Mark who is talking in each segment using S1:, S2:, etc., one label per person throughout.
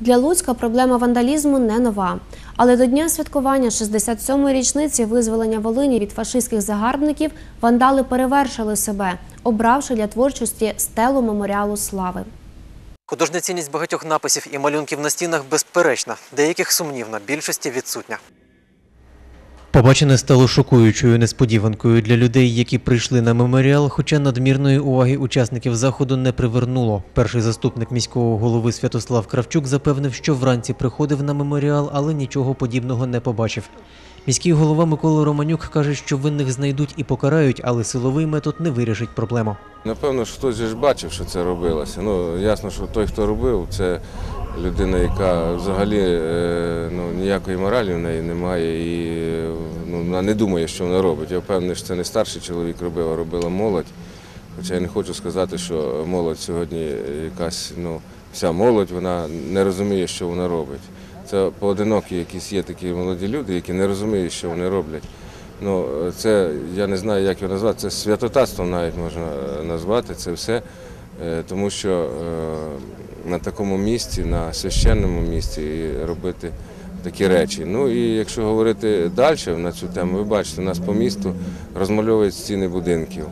S1: Для Луцька проблема вандалізму не нова. Але до дня святкування 67-ї річниці визволення Волині від фашистських загарбників вандали перевершили себе, обравши для творчості стелу меморіалу слави.
S2: Художня цінність багатьох написів і малюнків на стінах безперечна, деяких сумнівна, більшості відсутня. Побачене стало шокуючою несподіванкою для людей, які прийшли на меморіал, хоча надмірної уваги учасників заходу не привернуло. Перший заступник міського голови Святослав Кравчук запевнив, що вранці приходив на меморіал, але нічого подібного не побачив. Міський голова Микола Романюк каже, що винних знайдуть і покарають, але силовий метод не вирішить проблему.
S3: Напевно, хтось ж бачив, що це робилося. Ну, ясно, що той, хто робив, це людина, яка взагалі е, ну, ніякої моралі в неї немає і ну, вона не думає, що вона робить. Я впевнений, що це не старший чоловік робив, а робила молодь. Хоча я не хочу сказати, що молодь сьогодні якась, ну, вся молодь, вона не розуміє, що вона робить. Це поодинокі якісь є такі молоді люди, які не розуміють, що вони роблять. Ну, це я не знаю, як його назвати. Це святотатством навіть можна е, назвати це все, е, тому що е, на такому місці, на священному місці робити такі речі. Ну і якщо говорити далі на цю тему, ви бачите, у нас по місту розмальовують стіни будинків,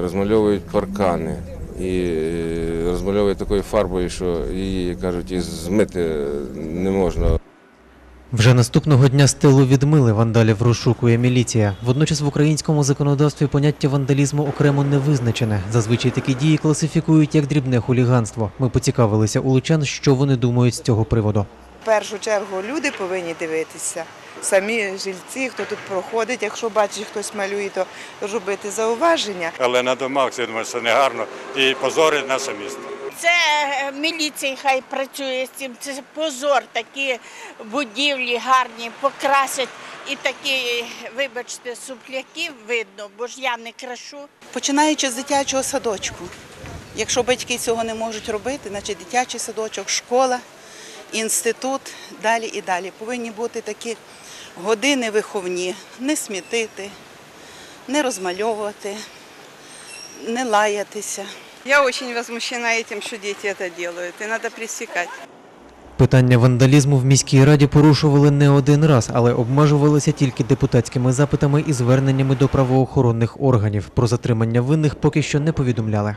S3: розмальовують паркани. І е, розмальовують такою фарбою, що її кажуть, і змити не можна.
S2: Вже наступного дня стелу відмили вандалів розшукує міліція. Водночас в українському законодавстві поняття вандалізму окремо не визначене. Зазвичай такі дії класифікують як дрібне хуліганство. Ми поцікавилися у лучан, що вони думають з цього приводу.
S4: В першу чергу люди повинні дивитися. Самі жильці, хто тут проходить, якщо бачить, хтось малює, то робити зауваження.
S5: але на домах я думаю, це не гарно і позорить наше місто.
S6: Це е, міліція хай працює з цим. Це позор, такі будівлі гарні, покрасять і такі, вибачте, супляків видно, бо ж я не крашу.
S7: Починаючи з дитячого садочку. Якщо батьки цього не можуть робити, значить дитячий садочок, школа, інститут, далі і далі. Повинні бути такі години виховні, не смітити, не розмальовувати, не лаятися.
S8: Я очень возмущена этим, что дети это делают, и надо пресекать.
S2: Питання вандалізму в міській раді порушували не один раз, але обмежувалися тільки депутатськими запитами і зверненнями до правоохоронних органів. Про затримання винних поки що не повідомляли.